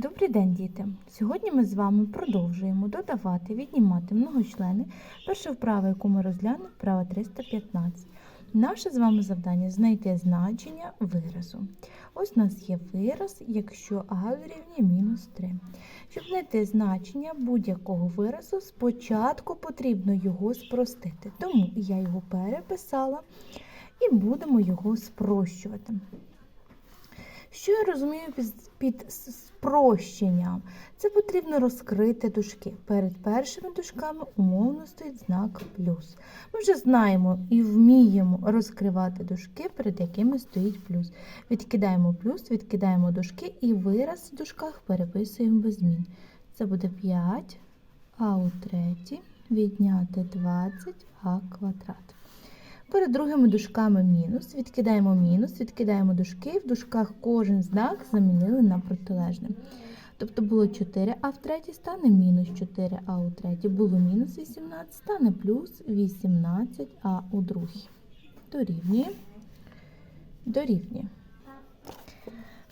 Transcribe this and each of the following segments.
Добрий день, діти! Сьогодні ми з вами продовжуємо додавати, віднімати многочлени. Перша вправа, яку ми розглянемо, вправа 315. Наше з вами завдання знайти значення виразу. Ось у нас є вираз, якщо а дорівнює мінус 3. Щоб знайти значення будь-якого виразу, спочатку потрібно його спростити. Тому я його переписала і будемо його спрощувати. Що я розумію під, спрощенням? Це потрібно розкрити дужки. Перед першими дужками умовно стоїть знак плюс. Ми вже знаємо і вміємо розкривати дужки, перед якими стоїть плюс. Відкидаємо плюс, відкидаємо дужки і вираз в дужках переписуємо без змін. Це буде 5, а у третій відняти 20 а квадрат. Перед другими дужками мінус, відкидаємо мінус, відкидаємо дужки, в дужках кожен знак замінили на протилежне. Тобто було 4, а в третій стане мінус 4, а у третій було мінус 18, стане плюс 18, а у другій. Дорівнює. Дорівнює.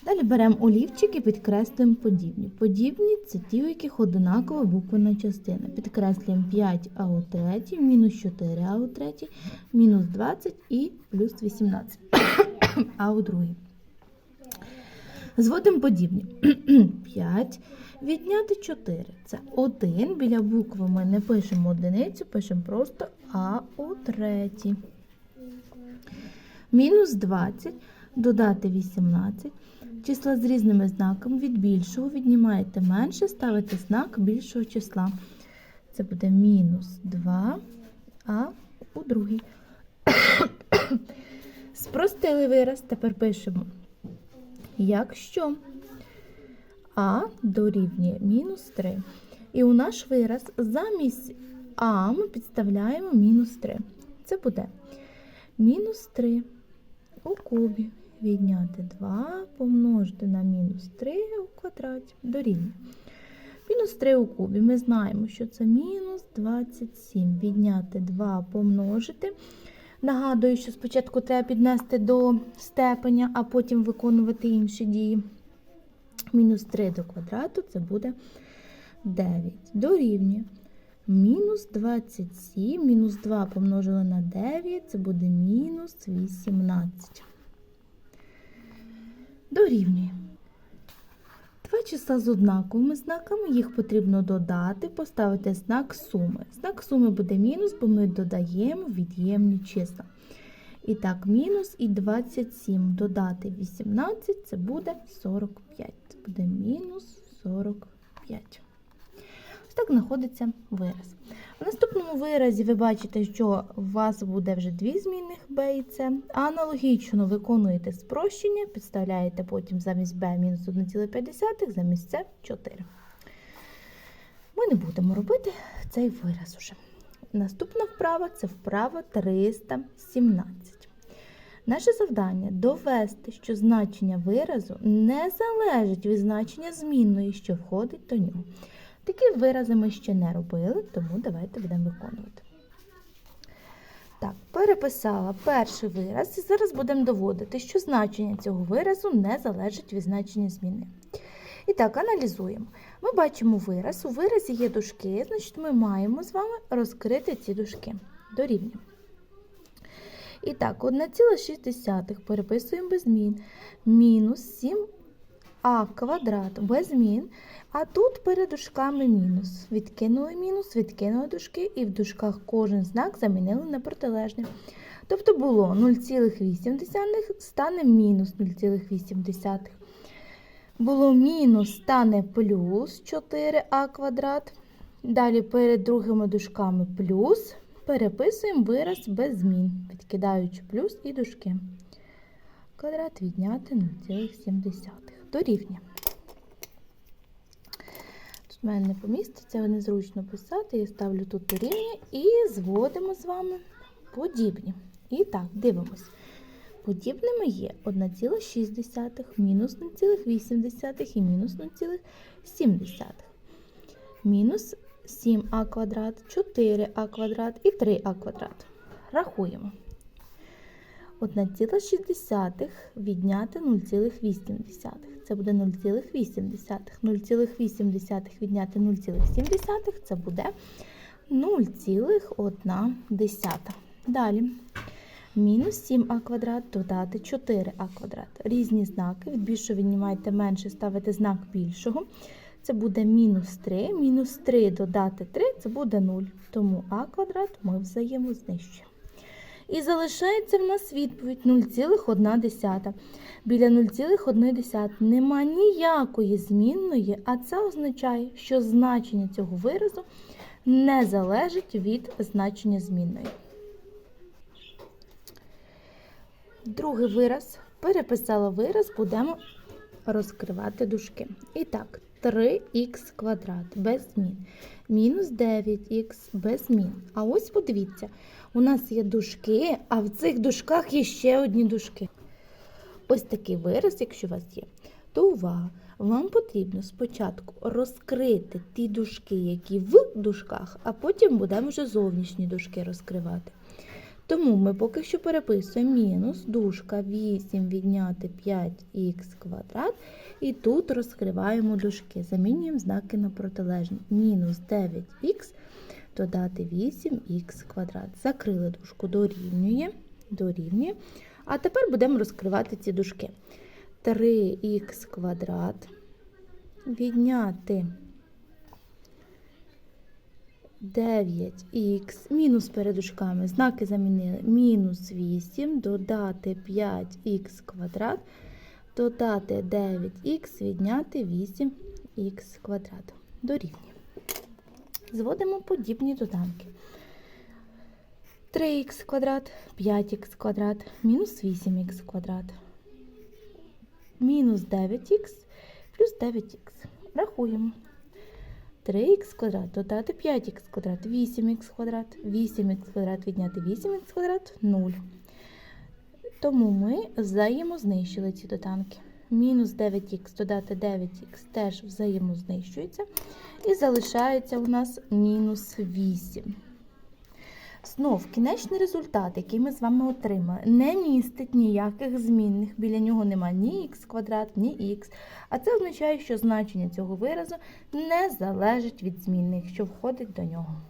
Далі беремо олівчик і підкреслюємо подібні. Подібні це ті, у яких одинакова буквена частина. Підкреслюємо 5 а у третій, мінус 4 а у третій, мінус 20 і плюс 18 а у другій. Зводимо подібні. 5 відняти 4. Це 1. Біля букви ми не пишемо одиницю, пишемо просто а у третій. Мінус 20 додати 18. Числа з різними знаками від більшого віднімаєте менше, ставите знак більшого числа. Це буде мінус 2, а у другій. Спростили вираз, тепер пишемо. Якщо а дорівнює мінус 3. І у наш вираз замість а ми підставляємо мінус 3. Це буде мінус 3 у кубі відняти 2 помножити на мінус 3 у квадраті дорівнює. Мінус 3 у кубі. Ми знаємо, що це мінус 27. Відняти 2 помножити. Нагадую, що спочатку треба піднести до степеня, а потім виконувати інші дії. Мінус 3 до квадрату це буде 9. Дорівнює. Мінус 27, мінус 2 помножили на 9, це буде мінус 18. Дорівнює. Два числа з однаковими знаками, їх потрібно додати, поставити знак суми. Знак суми буде мінус, бо ми додаємо від'ємні числа. І так, мінус і 27 додати 18, це буде 45. Це буде мінус 45. Так знаходиться вираз. У наступному виразі ви бачите, що у вас буде вже дві змінних b і c. Аналогічно виконуєте спрощення, підставляєте потім замість b мінус 1,5, замість c 4. Ми не будемо робити цей вираз уже. Наступна вправа це вправа 317. Наше завдання довести, що значення виразу не залежить від значення змінної, що входить до нього. Такі вирази ми ще не робили, тому давайте будемо виконувати. Так, переписала перший вираз і зараз будемо доводити, що значення цього виразу не залежить від значення зміни. І так, аналізуємо. Ми бачимо вираз. У виразі є дужки, значить ми маємо з вами розкрити ці дужки. Дорівнюємо. І так, 1,6 переписуємо без змін. Мінус 7а квадрат без змін. А тут перед дужками мінус. Відкинули мінус, відкинули дужки, і в дужках кожен знак замінили на протилежне. Тобто було 0,8 стане мінус 0,8. Було мінус стане плюс 4а квадрат. Далі перед другими дужками плюс. Переписуємо вираз без змін, відкидаючи плюс і дужки. Квадрат відняти 0,7. Дорівнює. Тут в мене не поміститься, незручно писати. Я ставлю тут дорівнює і зводимо з вами подібні. І так, дивимось. Подібними є 1,6, мінус 0,8 і мінус 0,7. Мінус 7а квадрат, 4а квадрат і 3а квадрат. Рахуємо. 1,6 відняти 0,8. Це буде 0,8. 0,8 відняти 0,7 це буде 0,1. Далі. Мінус 7а квадрат додати 4а квадрат. Різні знаки. Від більшого віднімаєте менше, ставите знак більшого. Це буде мінус 3. Мінус 3 додати 3 це буде 0. Тому а квадрат ми взаємознищуємо. І залишається в нас відповідь 0,1. Біля 0,1 нема ніякої змінної, а це означає, що значення цього виразу не залежить від значення змінної. Другий вираз. Переписала вираз, будемо розкривати дужки. І так, 3х квадрат без змін. Мінус 9х без змін. А ось подивіться, у нас є дужки, а в цих дужках є ще одні дужки. Ось такий вираз, якщо у вас є, то увага! Вам потрібно спочатку розкрити ті дужки, які в дужках, а потім будемо вже зовнішні дужки розкривати. Тому ми поки що переписуємо мінус дужка 8 відняти 5х квадрат. І тут розкриваємо дужки. Замінюємо знаки на протилежні. Мінус 9х додати 8х квадрат. Закрили дужку, дорівнює, дорівнює. А тепер будемо розкривати ці дужки. 3х квадрат відняти 9х, мінус перед дужками, знаки замінили, мінус 8, додати 5х квадрат, додати 9х, відняти 8х квадрат. Дорівнює. Зводимо подібні доданки. 3х квадрат, 5х квадрат, мінус 8х квадрат, мінус 9х, плюс 9х. Рахуємо. 3х квадрат додати 5х квадрат, 8х квадрат, 8х квадрат відняти 8х квадрат 0. Тому ми взаємознищили ці доданки. Мінус 9х додати 9х теж взаємознищується. І залишається у нас мінус 8. Знов кінечний результат, який ми з вами отримали, не містить ніяких змінних. Біля нього нема ні х квадрат, ні х. А це означає, що значення цього виразу не залежить від змінних, що входить до нього.